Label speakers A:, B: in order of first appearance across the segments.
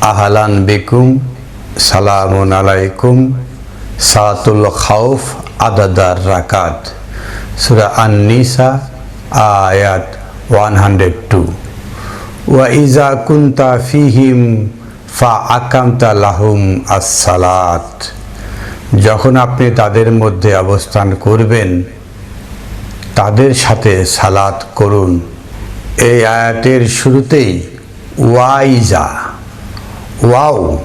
A: আহলান বেকুম, সালামুন আলাইকুম, সাতুল খাউফ, আদাদার রাকাত। সুরা আন্নিসা, আয়াত ওয়ান হান্ড্রেড টু। ওয়া ইজা কুন্তা ফিহিম, ফা আকামতা লাহুম আসসালাত। যখন আপনি তাদের মধ্যে অবস্থান করবেন, তাদের সাথে সালাত করুন। এই আয়াতের শুরুতেই ওয়াইজা। ওয়াও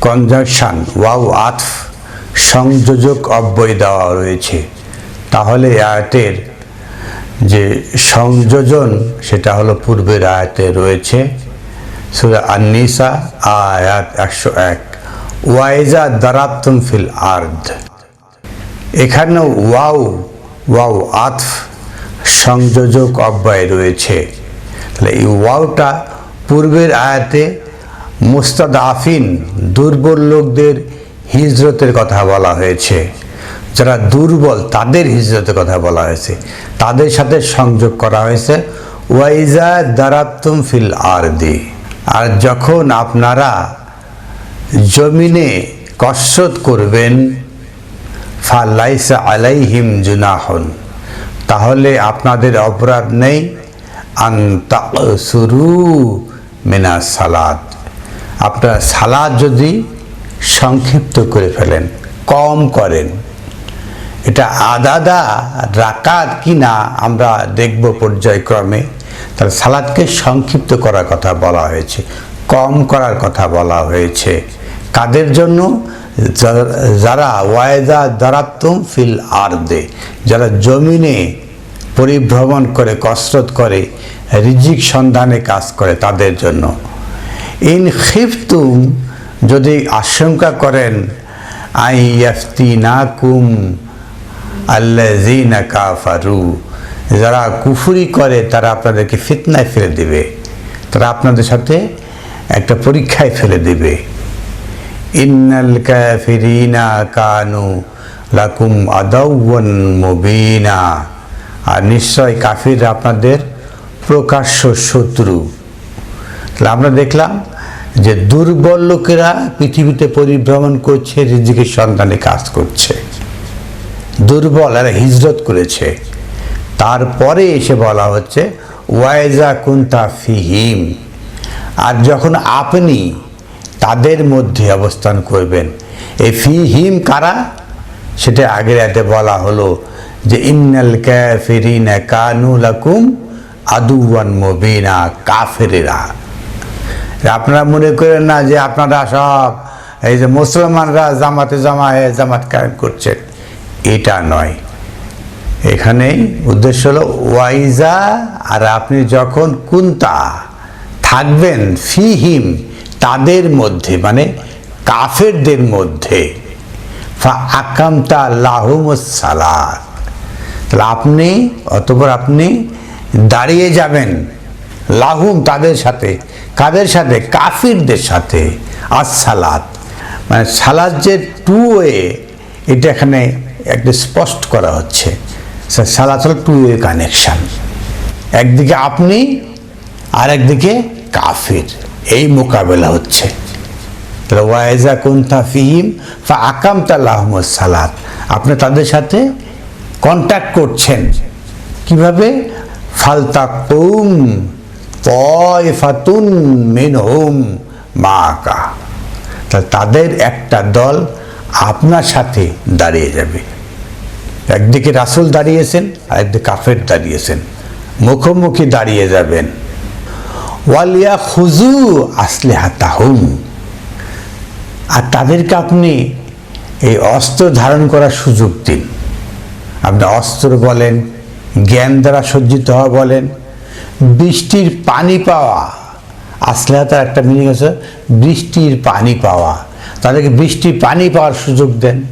A: কনজাকশান ওয়াও আতফ সংযোজক অব্যয় দেওয়া রয়েছে। তাহলে আয়াতের যে সংযোজন, সেটা হলো পূর্বের আয়াতে রয়েছে। সুরা আন্নিসা, আয়াত একশো এক। ওয়াইজা দারাতুম ফিল আর্দ। এখানে ওয়াও ওয়াও আতফ সংযোজক অব্যয় রয়েছে। তাহলে এই ওয়াওটা পূর্বের আয়াতে মুস্তাদ আফিন দুর্বল লোকদের হিজরতের কথা বলা হয়েছে। যারা দুর্বল, তাদের হিজরতের কথা বলা হয়েছে। তাদের সাথে সংযোগ করা হয়েছে। ওয়াইজা দারাতুম ফিল আরদি। আর যখন আপনারা জমিনে কসরত করবেন, ফালাইসা আলাইহিম জুনাহন, তাহলে আপনাদের অপরাধ নেই। আন্তা শুরু মিনা সালাদ আপনার সালাদ যদি সংক্ষিপ্ত করে ফেলেন, কম করেন, এটা আদাদা রাকাত কি না আমরা দেখব পর্যায়ক্রমে। তার সালাদকে সংক্ষিপ্ত করার কথা বলা হয়েছে, কম করার কথা বলা হয়েছে। কাদের জন্য? যারা ওয়ায়দা দারাত্তম ফিল আর্দে, যারা জমিনে পরিভ্রমণ করে, কসরত করে, রিজিক সন্ধানে কাজ করে, তাদের জন্য। ইন খিফতুম, যদি আশঙ্কা করেন আই না কুম আল্লাজিনা কাফারু, যারা কুফুরি করে, তারা আপনাদেরকে ফিতনায় ফেলে দেবে। তারা আপনাদের সাথে একটা পরীক্ষায় ফেলে দেবে। ইন্নাল কাফিরিনা কানু লাকুম আদাউন মুবিনা। আর নিশ্চয় কাফির আপনাদের প্রকাশ্য শত্রু। তাহলে আমরা দেখলাম যে দুর্বল লোকেরা পৃথিবীতে পরিভ্রমণ করছে রিজিকের সন্ধানে কাজ করছে। দুর্বল এরা হিজরত করেছে। তারপরে এসে বলা হচ্ছে, ওয়াইজা কুন্তা ফিহিম। আর যখন আপনি তাদের মধ্যে অবস্থান করবেন এই ফিহিম কারা? সেটা আগের এতে বলা হলো যে, ইন্নাল ক্যাফিরিনা কানু লাকুম আদুয়ান মুবিনা। কাফেরেরা। আপনারা মনে করেন না যে আপনারা সব এই যে মুসলমানরা জামাতে জামা হয়ে জামাত কায়েম করছেন এটা নয়। এখানে উদ্দেশ্য হলো ওয়াইজা আর আপনি যখন কুন্তা থাকবেন ফিহিম তাদের মধ্যে মানে কাফেরদের মধ্যে আকামতা লাহুমসালাত তাহলে আপনি অতপর আপনি দাঁড়িয়ে যাবেন লাহুম তাদের সাথে। কাদের সাথে? কাফিরদের সাথে। আর সালাদ। মানে সালাদ যে টু ওয়ে এটা এখানে একটা স্পষ্ট করা হচ্ছে। সালাদ হল টু ওয়ে কানেকশান একদিকে আপনি আর একদিকে কাফির। এই মোকাবেলা হচ্ছে। তাহলে ওয়াইজা কুন্তা ফিহিম, ফা আকাম তাল্লাহমদ সালাদ। আপনি তাদের সাথে কন্ট্যাক্ট করছেন। কীভাবে? ফালতা কুম তয়ফাতুন মিনহুম মাকা। তা তাদের একটা দল আপনার সাথে দাঁড়িয়ে যাবে। একদিকে রাসুল দাঁড়িয়েছেন আর একদিকে কাফের দাঁড়িয়েছেন। মুখোমুখি দাঁড়িয়ে যাবেন। ওয়ালিয়া খুজু আসলে হাতাহুম আর তাদেরকে আপনি এই অস্ত্র ধারণ করার সুযোগ দিন। আপনি অস্ত্র বলেন, জ্ঞান দ্বারা সজ্জিত হওয়া বলেন বৃষ্টির পানি পাওয়া। আসলে তার একটা মিনিং আছে, বৃষ্টির পানি পাওয়া। তাদেরকে বৃষ্টির পানি পাওয়ার সুযোগ দেন।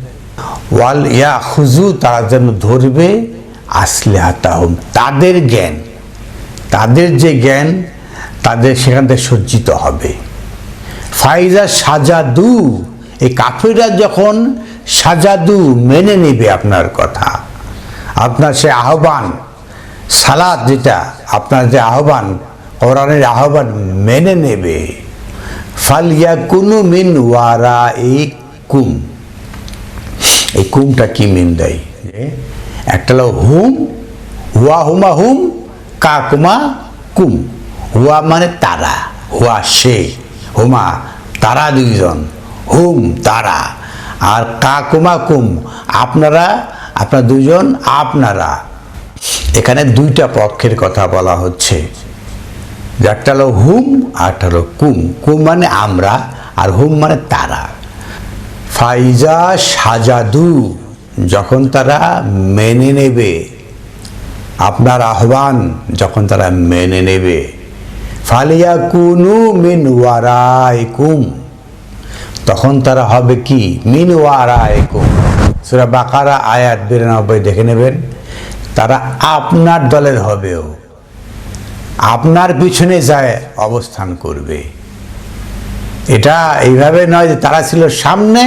A: ওয়াল ইয়া খুজু তারা যেন ধরবে আসলে হাতাহম তাদের জ্ঞান। তাদের যে জ্ঞান, তাদের সেখান থেকে সজ্জিত হবে। ফাইজা সাজাদু, এই কাফিররা যখন সাজাদু মেনে নেবে আপনার কথা, আপনার সে আহ্বান সালাদ যেটা, আপনার যে আহ্বান, কোরআনের আহ্বান মেনে নেবে। ফালিয়া কুনু মিন ওয়ারা এই কুম এই কুমটা কি মিন দেয়? একটা হলো হুম হুয়া হুমা হুম কাকুমা কুম হুয়া মানে তারা, হুয়া সে। হুমা তারা দুইজন, হুম তারা। আর কাকুমা কুম আপনারা, আপনার দুজন আপনারা। এখানে দুইটা পক্ষের কথা বলা হচ্ছে। একটা হলো হুম, আর একটা হলো কুম। কুম মানে আমরা, আর হুম মানে তারা। ফাইজা সাজাদু, যখন তারা মেনে নেবে, আপনার আহ্বান যখন তারা মেনে নেবে। ফালিয়া কুনু মিন ওয়ারাইকুম। তখন তারা হবে কি? মিন ওয়ারাইকুম। সুরা বাকারা আয়াত বিরানব্বই দেখে নেবেন। তারা আপনার দলের হবেও। আপনার পিছনে যায় অবস্থান করবে। এটা এইভাবে নয় যে তারা ছিল সামনে,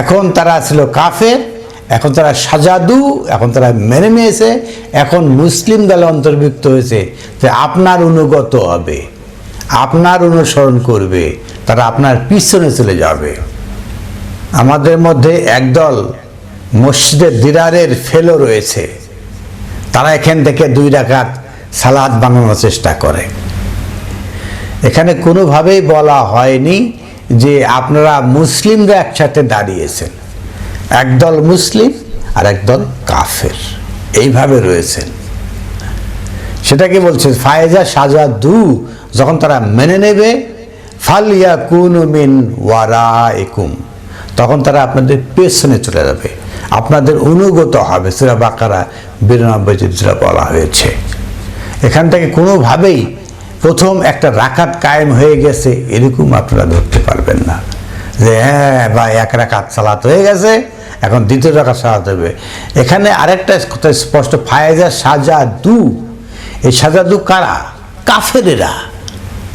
A: এখন তারা ছিল কাফের, এখন তারা সাজাদু, এখন তারা মেনে নিয়েছে, এখন মুসলিম দলে অন্তর্ভুক্ত হয়েছে যে আপনার অনুগত হবে, আপনার অনুসরণ করবে, তারা আপনার পিছনে চলে যাবে। আমাদের মধ্যে একদল মসজিদের দিদারের ফেলো রয়েছে। তারা এখান থেকে দুই রাকাত সালাদ বানানোর চেষ্টা করে। এখানে কোনোভাবেই বলা হয়নি যে আপনারা মুসলিমরা একসাথে দাঁড়িয়েছেন। একদল মুসলিম আর একদল কাফের। এইভাবে রয়েছেন। সেটাকে বলছে ফায়েজা সাজা দু যখন তারা মেনে নেবে ফালিয়া কুন মিন ওয়ারা একুম তখন তারা আপনাদের পেছনে চলে যাবে। আপনাদের অনুগত হবে। সেটা বাকারা বিরানব্বই যেটা বলা হয়েছে। এখান থেকে কোনোভাবেই প্রথম একটা রাকাত কায়েম হয়ে গেছে, এরকম আপনারা ধরতে পারবেন না। যে হ্যাঁ বা এক রাকাত সালাত হয়ে গেছে, এখন দ্বিতীয় রাকাত সালাত হবে। এখানে আরেকটা কথা স্পষ্ট, ফায়েজা সাজা দু এই সাজা দু কারা? কাফেরেরা।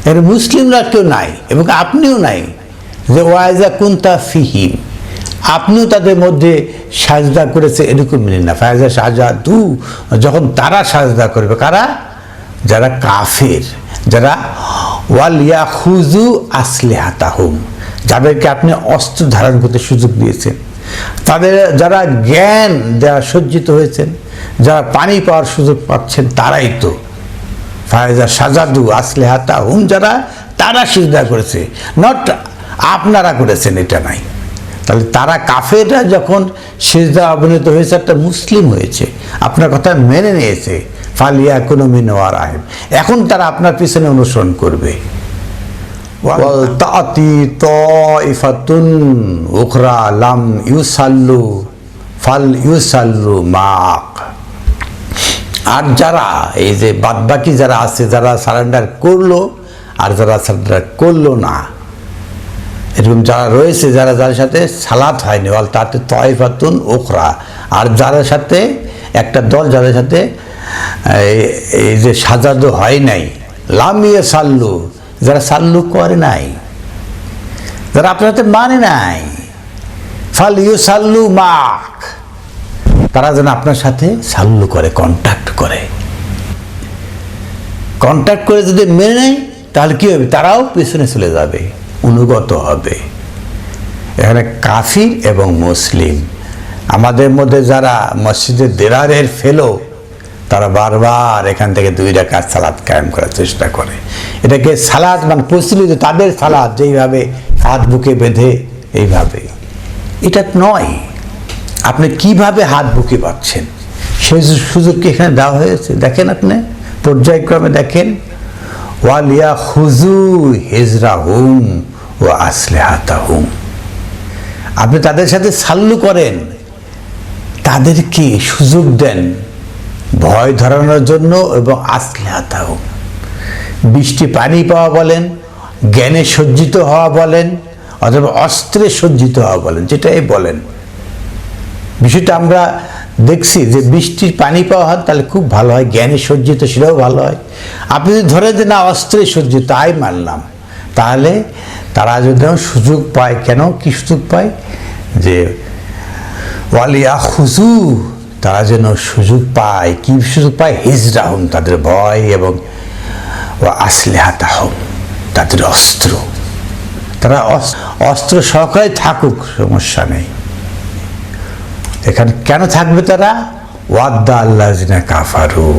A: এর মুসলিমরা কেউ নাই এবং আপনিও নাই। যে ওয়াইজা কুন্তা ফিহিম আপনিও তাদের মধ্যে সাজদা করেছে, এরকম মিলে না। ফায়জা সাজা দু যখন তারা সাজদা করবে, কারা? যারা কাফের, যারা ওয়ালিয়া খুজু আসলে হাতা হাতাহুম যাদেরকে আপনি অস্ত্র ধারণ করতে সুযোগ দিয়েছেন। তাদের যারা জ্ঞান যারা সজ্জিত হয়েছেন, যারা পানি পাওয়ার সুযোগ পাচ্ছেন, তারাই তো। ফায়জা সাজাদু আসলে হাতা হুম যারা তারা সিজদা করেছে। নট আপনারা করেছেন, এটা নাই। তাহলে তারা কাফেররা যখন সিজদা অবনীত হয়েছে, একটা মুসলিম হয়েছে, আপনার কথা মেনে নিয়েছে, ফালিয়া কোনো মিনোয়ার আহেব এখন তারা আপনার পিছনে অনুসরণ করবে। তাতি লাম ইউসাল্লু, ফাল ইউসাল্লু মাক আর যারা, এই যে বাদবাকি যারা আছে, যারা সারেন্ডার করল, আর যারা সারেন্ডার করল না এরকম যারা রয়েছে, যারা যার সাথে সালাত হয়নি অল তাতে তয়ফাতুন ওখরা আর যাদের সাথে, একটা দল যাদের সাথে, এই- যে সাজাদো হয় নাই লামিয়ে সাল্লু যারা সাল্লু করে নাই, যারা আপনার হাতে মানে নাই, ফাল ইউ সাল্লু মাক, তারা যেন আপনার সাথে সাল্লু করে কন্ট্যাক্ট করে। কন্ট্যাক্ট করে যদি মেনে নেয়, তাহলে কি হবে? তারাও পেছনে চলে যাবে। অনুগত হবে। এখানে কাফির এবং মুসলিম। আমাদের মধ্যে যারা মসজিদের দেরারের ফেলো তারা বারবার এখান থেকে দুই রাকাত সালাদ কায়েম করার চেষ্টা করে। এটাকে সালাদ মানে প্রচলিত তাদের সালাদ যেইভাবে হাত বুকে বেঁধে এইভাবে। এটা নয়। আপনি কীভাবে হাত বুকে পাচ্ছেন সেই সুযোগ কি এখানে দেওয়া হয়েছে? দেখেন আপনি? পর্যায়ক্রমে দেখেন। ওয়ালিয়া হুজু হেজরা হুম ও আসলে হাতা হুম আপনি তাদের সাথে সাল্লু করেন, তাদেরকে সুযোগ দেন ভয় ধরানোর জন্য এবং আসলে হাতা হুম বৃষ্টি পানি পাওয়া বলেন, জ্ঞানে সজ্জিত হওয়া বলেন, অথবা অস্ত্রে সজ্জিত হওয়া বলেন, যেটাই বলেন। বিষয়টা আমরা দেখছি যে বৃষ্টির পানি পাওয়া হয়, তাহলে খুব ভালো হয়। জ্ঞানে সজ্জিত, সেটাও ভালো হয়। আপনি যদি ধরে যে না, অস্ত্রে সজ্জিত, তাই মানলাম। তাহলে তারা যদি সুযোগ পায়, কেন? কি সুযোগ পায়? যে, ওয়ালিয়া খুজু তারা যেন সুযোগ পায়। কি সুযোগ পায়? হিজরাহম তাদের ভয় এবং ও হাতাহম তাদের অস্ত্র। তারা অস- অস্ত্র সহকারে থাকুক, সমস্যা নেই। এখানে কেন থাকবে তারা? ওয়াদ্দা আল্লাহ কাফারু।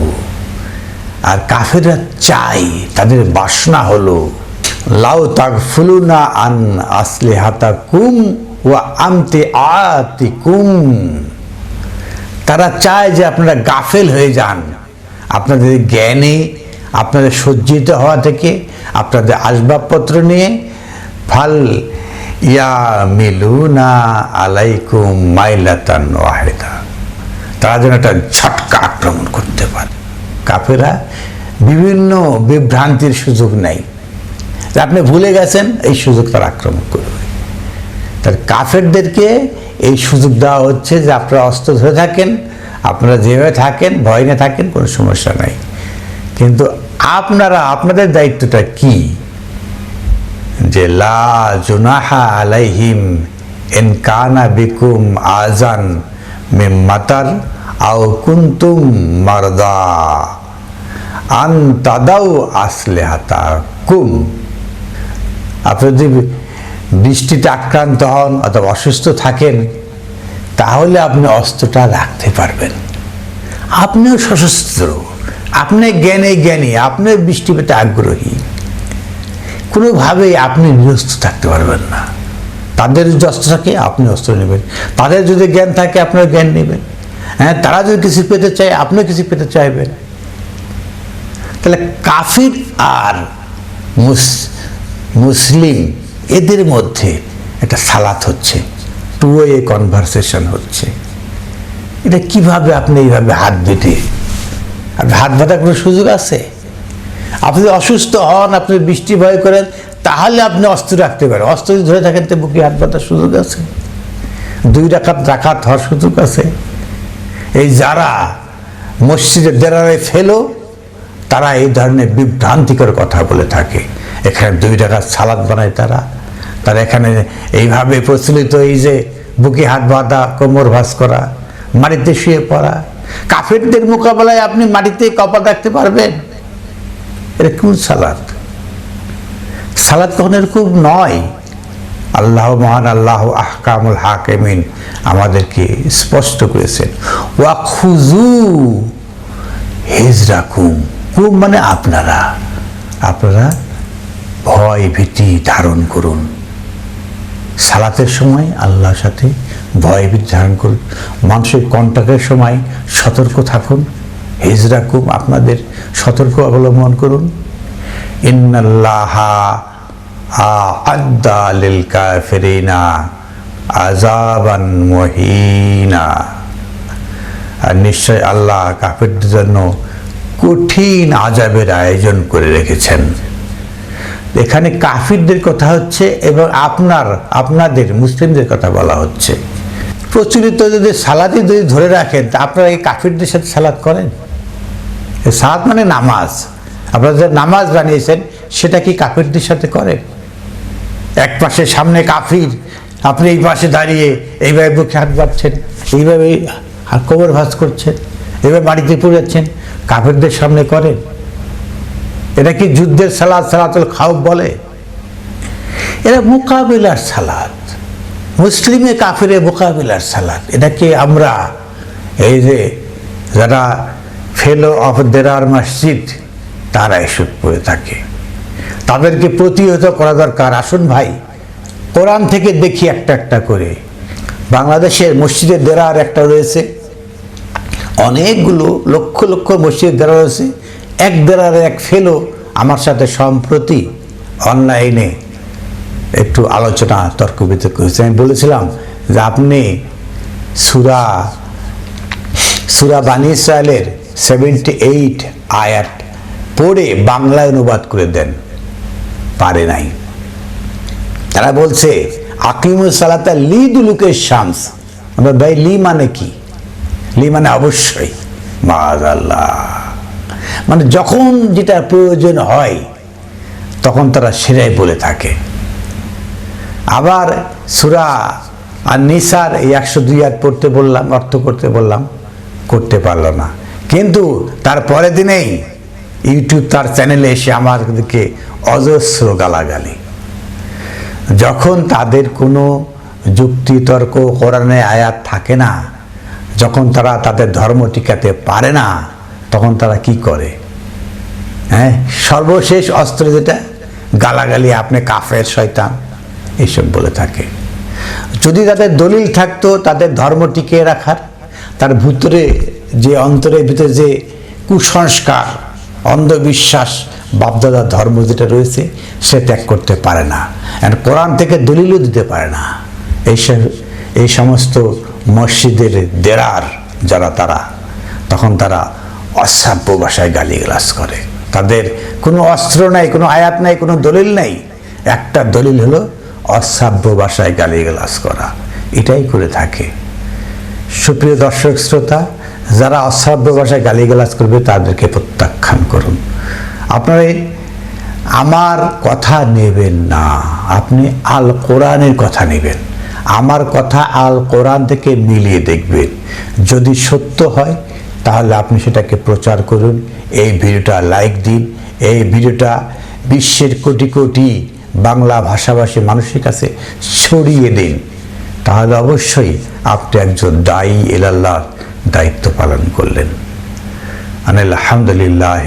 A: আর কাফেররা চাই, তাদের বাসনা হলো, লাউ তাক ফুলুনা আন আসলে হাতা কুম ও আমতে আতি কুম তারা চায় যে আপনারা গাফেল হয়ে যান। আপনাদের জ্ঞানে, আপনাদের সজ্জিত হওয়া থেকে, আপনাদের আসবাবপত্র নিয়ে, ফাল ইয়া মিলুনা আলাইকুম মাইলাতান ওয়াহেদা তারা যেন একটা ঝটকা আক্রমণ করতে পারে। কাফেরা বিভিন্ন বিভ্রান্তির সুযোগ নেই আপনি ভুলে গেছেন, এই সুযোগ তারা আক্রমণ করবে। তার কাফেরদেরকে এই সুযোগ দেওয়া হচ্ছে যে আপনারা অস্ত্র ধরে থাকেন, আপনারা যেভাবে থাকেন, ভয় নিয়ে থাকেন, কোনো সমস্যা নাই। কিন্তু আপনারা, আপনাদের দায়িত্বটা কি? যে, লা জুনাহা আলাইহিম এন কানা বিকুম আজান মিম মাতার আও কুন্তুম মারদা আন তাদাও আসলে হাতা কুম আপনি যদি বৃষ্টিতে আক্রান্ত হন অথবা অসুস্থ থাকেন, তাহলে আপনি অস্ত্রটা রাখতে পারবেন। আপনিও সশস্ত্র, আপনি জ্ঞানে জ্ঞানী আপনি বৃষ্টি পেতে আগ্রহী। কোনোভাবেই আপনি নিরস্ত থাকতে পারবেন না। তাদের যদি অস্ত্র থাকে, আপনি অস্ত্র নেবেন। তাদের যদি জ্ঞান থাকে, আপনার জ্ঞান নেবেন। হ্যাঁ তারা যদি কিছু পেতে চায় আপনিও কিছু পেতে চাইবেন। তাহলে কাফির আর মুস- মুসলিম এদের মধ্যে একটা সালাত হচ্ছে। টু এ কনভারসেশন হচ্ছে। এটা কীভাবে আপনি এইভাবে হাত বেঁধে আর হাত বাঁধার কোনো সুযোগ আছে? আপনি অসুস্থ হন, আপনি বৃষ্টি ভয় করেন, তাহলে আপনি অস্ত্র রাখতে পারেন। অস্ত্র যদি ধরে থাকেন, তো বুকে হাত বাঁধার সুযোগ আছে। দুই রাখাত রাখাত হওয়ার সুযোগ আছে। এই যারা মসজিদের দেরারে ফেলো, তারা এই ধরনের বিভ্রান্তিকর কথা বলে থাকে। এখানে দুই টাকার সালাদ বানায় তারা। তারা এখানে এইভাবে প্রচলিত এই যে বুকে হাত বাঁধা, কোমর ভাস করা, মাটিতে শুয়ে পড়া। কাফেরদের মোকাবেলায় আপনি মাটিতে কপাল রাখতে পারবেন? এটা কোন সালাদ? সালাদ কখন এরকম নয়। আল্লাহ মহান, আল্লাহ আহকামুল হাকেমিন আমাদেরকে স্পষ্ট করেছেন। ওয়া খুজু হেজরা কুম কুম মানে আপনারা। আপনারা ভয় ভীতি ধারণ করুন। সালাতের সময় আল্লাহর সাথে ভয় ভীতি ধারণ করুন। মানুষের কন্টাক্টের সময় সতর্ক থাকুন। হেজরা কুম আপনাদের সতর্ক অবলম্বন করুন। আযাবান মুহিনা। আর নিশ্চয় আল্লাহ কাফেরদের জন্য কঠিন আজাবের আয়োজন করে রেখেছেন। এখানে কাফিরদের কথা হচ্ছে এবং আপনার, আপনাদের, মুসলিমদের কথা বলা হচ্ছে। প্রচলিত যদি সালাদি যদি ধরে রাখেন, তা আপনারা এই কাফিরদের সাথে সালাদ করেন? সালাদ মানে নামাজ। আপনারা যে নামাজ বানিয়েছেন, সেটা কি কাফিরদের সাথে করেন? এক পাশে সামনে কাফির, আপনি এই পাশে দাঁড়িয়ে এইভাবে বুকে হাত বাঁধছেন এইভাবে কোমর ভাঁজ করছেন, এইভাবে বাড়িতে পড়ে যাচ্ছেন কাফিরদের সামনে করেন? এটা কি যুদ্ধের সালাদ, সালাতুল খাউফ বলে? এরা মোকাবিলার সালাদ। মুসলিমে কাফিরে মোকাবিলার সালাদ। এটাকে আমরা এই যে যারা ফেলো অফ দেরার মসজিদ তারা এসব করে থাকে। তাদেরকে প্রতিহত করা দরকার। আসুন ভাই, কোরআন থেকে দেখি একটা একটা করে। বাংলাদেশের মসজিদের দেরার একটা রয়েছে। অনেকগুলো লক্ষ লক্ষ মসজিদ দেরা রয়েছে। এক দেরার এক ফেলো আমার সাথে সম্প্রতি অনলাইনে একটু আলোচনা, তর্ক বিতর্ক হয়েছে। আমি বলেছিলাম যে আপনি সুরা সুরা বানি ইসরায়েলের সেভেন্টি এইট আয়াত পড়ে বাংলায় অনুবাদ করে দেন। পারে নাই। তারা বলছে আকিমুল সালাতা লি দুলুকের শামস। আমরা ভাই, লি মানে কি? লি মানে অবশ্যই। আল্লাহ মানে যখন যেটা প্রয়োজন হয়, তখন তারা সেটাই বলে থাকে। আবার সুরা আর নিসার এই একশো দুই আট পড়তে বললাম, অর্থ করতে বললাম, করতে পারল না। কিন্তু তার পরের দিনেই ইউটিউব তার চ্যানেলে এসে আমাদেরকে অজস্র গালাগালি। যখন তাদের কোনো যুক্তি তর্ক কোরআনে আয়াত থাকে না, যখন তারা তাদের ধর্ম টিকাতে পারে না, তখন তারা কি করে? হ্যাঁ? সর্বশেষ অস্ত্র যেটা, গালাগালি, আপনি কাফের, শয়তান এইসব বলে থাকে। যদি তাদের দলিল থাকতো তাদের ধর্ম টিকিয়ে রাখার, তার ভিতরে যে অন্তরের ভিতরে যে কুসংস্কার, অন্ধবিশ্বাস বাপদাদার ধর্ম যেটা রয়েছে, সে ত্যাগ করতে পারে না। আর কোরআন থেকে দলিলও দিতে পারে না। এই সব- এই সমস্ত মসজিদের দেরার যারা তারা, তখন তারা অশ্রাব্য ভাষায় গালিগালাজ করে। তাদের কোনো অস্ত্র নাই, কোনো আয়াত নাই, কোনো দলিল নাই। একটা দলিল হলো অশ্রাব্য ভাষায় গালিগালাজ করা। এটাই করে থাকে। সুপ্রিয় দর্শক, শ্রোতা যারা অশ্রাব্য ভাষায় গালিগালাজ করবে, তাদেরকে প্রত্যাখ্যান করুন। আপনারা আমার কথা নেবেন না। আপনি আল কোরআনের কথা নেবেন। আমার কথা আল কোরআন থেকে মিলিয়ে দেখবেন। যদি সত্য হয়, তাহলে আপনি সেটাকে প্রচার করুন। এই ভিডিওটা লাইক দিন। এই ভিডিওটা বিশ্বের কোটি কোটি বাংলা ভাষাভাষী মানুষের কাছে ছড়িয়ে দিন। তাহলে অবশ্যই আপনি একজন দায়ী এলাল্লাহর দায়িত্ব পালন করলেন। আনিল আলহামদুলিল্লাহ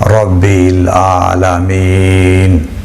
A: রব্বিল আলামিন।